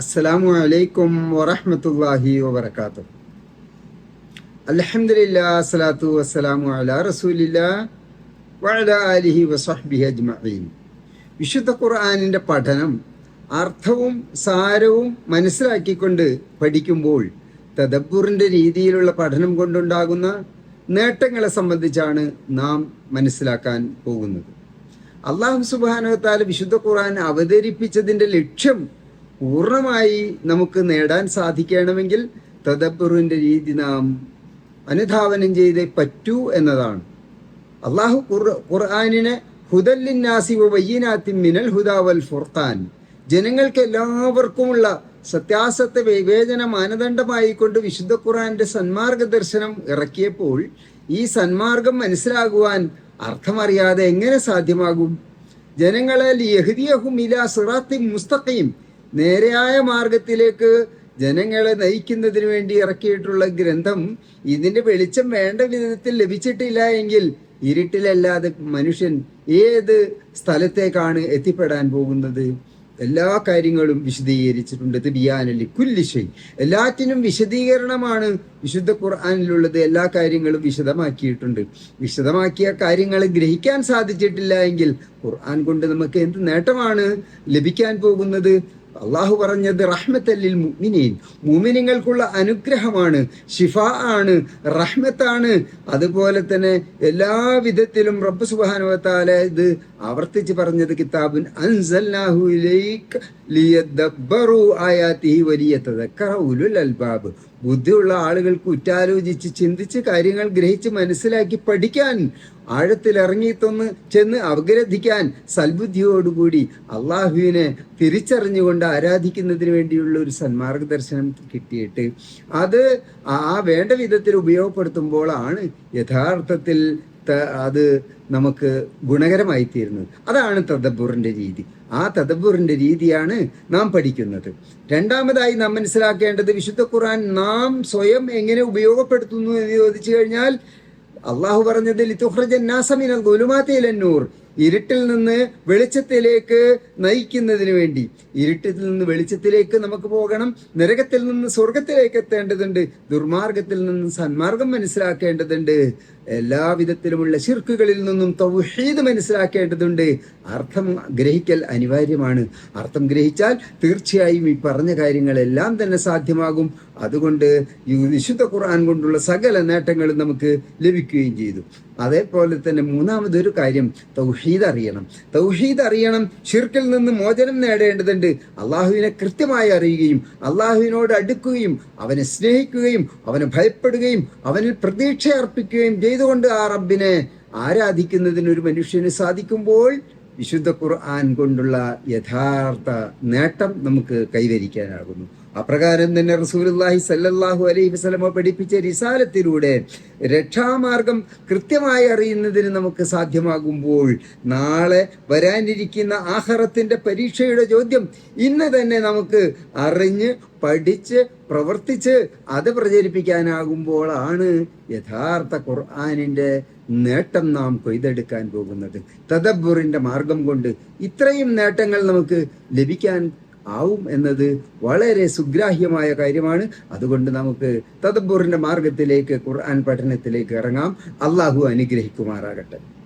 അസ്സലാമു അലൈക്കും വറഹ്മത്തുള്ളാഹി വബറകാതുഹു. അലഹമില്ല അസ്സലാത്തു വസ്സലാമു അലാ റസൂലില്ല വഅലാ ആലിഹി വസഹ്ബിഹി അജ്മഈൻ. വിശുദ്ധ ഖുർആനിന്റെ പഠനം അർത്ഥവും സാരവും മനസ്സിലാക്കിക്കൊണ്ട് പഠിക്കുമ്പോൾ തദബ്ബുറിന്റെ രീതിയിലുള്ള പഠനം കൊണ്ടുണ്ടാകുന്ന നേട്ടങ്ങളെ സംബന്ധിച്ചാണ് നാം മനസ്സിലാക്കാൻ പോകുന്നത്. അള്ളാഹു സുബാനവത്താല വിശുദ്ധ ഖുർആൻ അവതരിപ്പിച്ചതിന്റെ ലക്ഷ്യം പൂർണമായി നമുക്ക് നേടാൻ സാധിക്കണമെങ്കിൽ തദബുറിന്റെ രീതി നാം അനുധാവനം ചെയ്തേ പറ്റൂ എന്നതാണ്. അള്ളാഹു ഖുർആാനിനെ ഹുദല്ലിന്നാസി വയ്യനാത്തി മിനൽ ഹുദാവൽ ഫുർഖാൻ. ജനങ്ങൾക്ക് എല്ലാവർക്കുമുള്ള സത്യാസത്തെ വിവേചന മാനദണ്ഡമായി കൊണ്ട് വിശുദ്ധ ഖുർആന്റെ സന്മാർഗ ദർശനം ഇറക്കിയപ്പോൾ ഈ സന്മാർഗം മനസ്സിലാകുവാൻ അർത്ഥമറിയാതെ എങ്ങനെ സാധ്യമാകും? ജനങ്ങളെ യഹ്ദിയഹും ഇലാ സിറാത്തി മുസ്തഖീം. നേരെയായ മാർഗത്തിലേക്ക് ജനങ്ങളെ നയിക്കുന്നതിന് വേണ്ടി ഇറക്കിയിട്ടുള്ള ഗ്രന്ഥം ഇതിന്റെ വെളിച്ചം വേണ്ട വിധത്തിൽ ലഭിച്ചിട്ടില്ല എങ്കിൽ ഇരുട്ടിലല്ലാതെ മനുഷ്യൻ ഏത് സ്ഥലത്തേക്കാണ് എത്തിപ്പെടാൻ പോകുന്നത്? എല്ലാ കാര്യങ്ങളും വിശദീകരിച്ചിട്ടുണ്ട്. തിബിയാനലി കുല്ലിശൈ എല്ലാറ്റിനും വിശദീകരണമാണ് വിശുദ്ധ ഖുർആാനിലുള്ളത്. എല്ലാ കാര്യങ്ങളും വിശദമാക്കിയിട്ടുണ്ട്. വിശദമാക്കിയ കാര്യങ്ങൾ ഗ്രഹിക്കാൻ സാധിച്ചിട്ടില്ല എങ്കിൽ ഖുർആൻ കൊണ്ട് നമുക്ക് എന്ത് നേട്ടമാണ് ലഭിക്കാൻ പോകുന്നത്? അള്ളാഹു പറഞ്ഞത് റഹ്മത്തല്ലിൽ മുഅ്മിനീൻ. മുമിനിങ്ങൾക്കുള്ള അനുഗ്രഹമാണ് ഷിഫ ആണ് റഹ്മത്താണ്. അതുപോലെ തന്നെ എല്ലാ വിധത്തിലും റബ്ബ് സുബാനുവത്താല ഇത് ആവർത്തിച്ച് പറഞ്ഞത് കിതാബുൻ അൻസല്ലാഹു ഉലുൽ അൽബാബ്. ബുദ്ധിയുള്ള ആളുകൾക്ക് ഉറ്റാലോചിച്ച് ചിന്തിച്ച് കാര്യങ്ങൾ ഗ്രഹിച്ച് മനസ്സിലാക്കി പഠിക്കാൻ ആഴത്തിൽ ഇറങ്ങിത്തൊന്ന് ചെന്ന് അവഗ്രഹിക്കാൻ സൽബുദ്ധിയോടുകൂടി അള്ളാഹുവിനെ തിരിച്ചറിഞ്ഞുകൊണ്ട് ആരാധിക്കുന്നതിന് വേണ്ടിയുള്ള ഒരു സന്മാർഗദർശനം കിട്ടിയിട്ട് അത് ആ വേണ്ട വിധത്തിൽ ഉപയോഗപ്പെടുത്തുമ്പോഴാണ് യഥാർത്ഥത്തിൽ അത് നമുക്ക് ഗുണകരമായി തീരുന്നത്. അതാണ് തദബ്ബുറിന്റെ രീതി. ആ തദബ്ബുറിന്റെ രീതിയാണ് നാം പഠിക്കുന്നത്. രണ്ടാമതായി നാം മനസ്സിലാക്കേണ്ടത് വിശുദ്ധ ഖുർആൻ നാം സ്വയം എങ്ങനെ ഉപയോഗപ്പെടുത്തുന്നു എന്ന് ചോദിച്ചു കഴിഞ്ഞാൽ അള്ളാഹു പറഞ്ഞത് ലിത്തുഹ്റജന്നാസമിനൽ ഗുലുമാത്തയിലന്നൂർ ഇരുട്ടിൽ നിന്ന് വെളിച്ചത്തിലേക്ക് നയിക്കുന്നതിന് വേണ്ടി. ഇരുട്ടിൽ നിന്ന് വെളിച്ചത്തിലേക്ക് നമുക്ക് പോകണം. നരകത്തിൽ നിന്ന് സ്വർഗത്തിലേക്ക് എത്തേണ്ടതുണ്ട്. ദുർമാർഗത്തിൽ നിന്ന് സന്മാർഗം മനസ്സിലാക്കേണ്ടതുണ്ട്. എല്ലാ വിധത്തിലുമുള്ള ശിർക്കുകളിൽ നിന്നും തൗഹീദ് മനസ്സിലാക്കേണ്ടതുണ്ട്. അർത്ഥം ഗ്രഹിക്കൽ അനിവാര്യമാണ്. അർത്ഥം ഗ്രഹിച്ചാൽ തീർച്ചയായും ഈ പറഞ്ഞ കാര്യങ്ങളെല്ലാം തന്നെ സാധ്യമാകും. അതുകൊണ്ട് ഈ വിശുദ്ധ ഖുർആൻ കൊണ്ടുള്ള സകല നേട്ടങ്ങളും നമുക്ക് ലഭിക്കുകയും ചെയ്തു. അതേപോലെ തന്നെ മൂന്നാമതൊരു കാര്യം തൗഹീദ് അറിയണം. തൗഹീദ് അറിയണം. ഷിർക്കിൽ നിന്ന് മോചനം നേടേണ്ടതുണ്ട്. അള്ളാഹുവിനെ കൃത്യമായി അറിയുകയും അള്ളാഹുവിനോട് അടുക്കുകയും അവനെ സ്നേഹിക്കുകയും അവനെ ഭയപ്പെടുകയും അവനിൽ പ്രതീക്ഷ അർപ്പിക്കുകയും ചെയ്തുകൊണ്ട് ആ റബ്ബിനെ ആരാധിക്കുന്നതിന് ഒരു മനുഷ്യന് സാധിക്കുമ്പോൾ വിശുദ്ധ ഖുർആൻ കൊണ്ടുള്ള യഥാർത്ഥ നേട്ടം നമുക്ക് കൈവരിക്കാനാകുന്നു. അപ്രകാരം തന്നെ റസൂലുല്ലാഹി സല്ലല്ലാഹു അലൈഹി വസ്ലമ പഠിപ്പിച്ച റിസാലത്തിലൂടെ രക്ഷാമാർഗം കൃത്യമായി അറിയുന്നതിന് നമുക്ക് സാധ്യമാകുമ്പോൾ നാളെ വരാനിരിക്കുന്ന ആഹറത്തിന്റെ പരീക്ഷയുടെ ചോദ്യം ഇന്ന് തന്നെ നമുക്ക് അറിഞ്ഞ് പഠിച്ച് പ്രവർത്തിച്ച് അത് പ്രചരിപ്പിക്കാനാകുമ്പോഴാണ് യഥാർത്ഥ ഖുർആാനിന്റെ നേട്ടം നാം കൊയ്തെടുക്കാൻ പോകുന്നത്. തദബുറിന്റെ മാർഗം കൊണ്ട് ഇത്രയും നേട്ടങ്ങൾ നമുക്ക് ലഭിക്കാൻ ആവും എന്നത് വളരെ സുഗ്രാഹ്യമായ കാര്യമാണ്. അതുകൊണ്ട് നമുക്ക് തദബുറിന്റെ മാർഗത്തിലേക്ക് ഖുർആൻ പഠനത്തിലേക്ക് ഇറങ്ങാം. അള്ളാഹു അനുഗ്രഹിക്കുമാറാകട്ടെ.